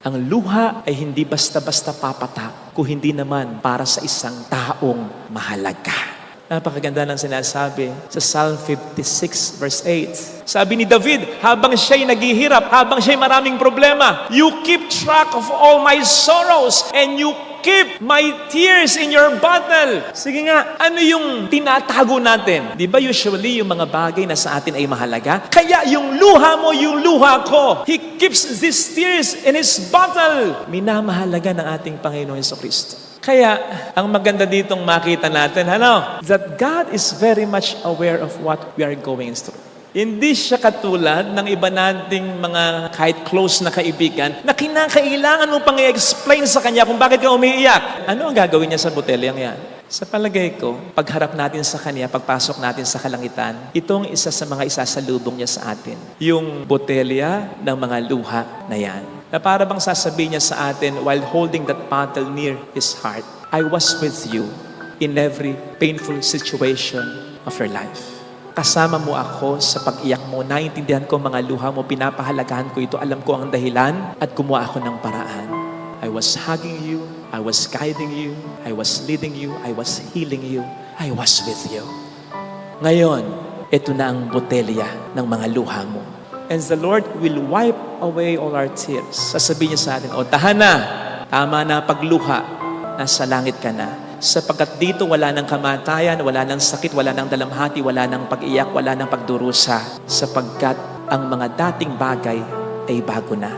Ang luha ay hindi basta-basta papatak kung hindi naman para sa isang taong mahalaga. Napakaganda ng sinasabi sa Psalm 56 verse 8. Sabi ni David, habang siya'y naghihirap, habang siya'y maraming problema, You keep track of all my sorrows and you keep my tears in your bottle. Sige nga, ano yung tinatago natin? Di ba usually yung mga bagay na sa atin ay mahalaga? Kaya yung luha mo, yung luha ko. He keeps these tears in His bottle. Minamahalaga ng ating Panginoon Yeso Kristo. Kaya, ang maganda ditong makita natin, ano? That God is very much aware of what we are going through. Hindi siya katulad ng iba nating mga kahit close na kaibigan na kinakailangan mo pang i-explain sa kanya kung bakit ka umiiyak. Ano ang gagawin niya sa botelyang yan? Sa palagay ko, pagharap natin sa kanya, pagpasok natin sa kalangitan, itong isa sa mga isasalubong niya sa atin. Yung botelya ng mga luha na yan. Na para bang sasabihin niya sa atin while holding that bottle near his heart, I was with you in every painful situation of your life. Kasama mo ako sa pag-iyak mo. Naintindihan ko mga luha mo. Pinapahalagahan ko ito. Alam ko ang dahilan at gumawa ako ng paraan. I was hugging you. I was guiding you. I was leading you. I was healing you. I was with you. Ngayon, ito na ang botelya ng mga luha mo. And the Lord will wipe away all our tears. Sasabihin niya sa atin, O tahan na, tama na pagluha, nasa langit ka na. Sapagkat dito wala ng kamatayan, wala ng sakit, wala ng dalamhati, wala ng pag-iyak, wala ng pagdurusa. Sapagkat ang mga dating bagay ay bago na.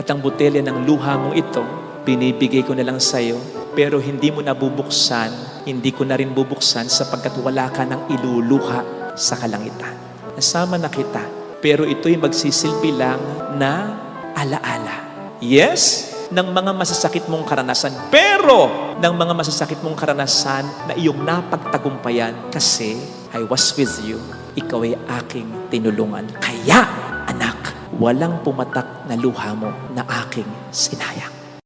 At ang botelya ng luha mo ito, binibigay ko na lang sa iyo, pero hindi mo nabubuksan, hindi ko na rin bubuksan sapagkat wala ka ng iluluha sa kalangitan. Nasama na kita, pero ito'y magsisilbi lang na alaala. Yes, ng mga masasakit mong karanasan, pero ng mga masasakit mong karanasan na iyong napagtagumpayan kasi I was with you. Ikaw ay aking tinulungan. Kaya, anak, walang pumatak na luha mo na aking sinayang.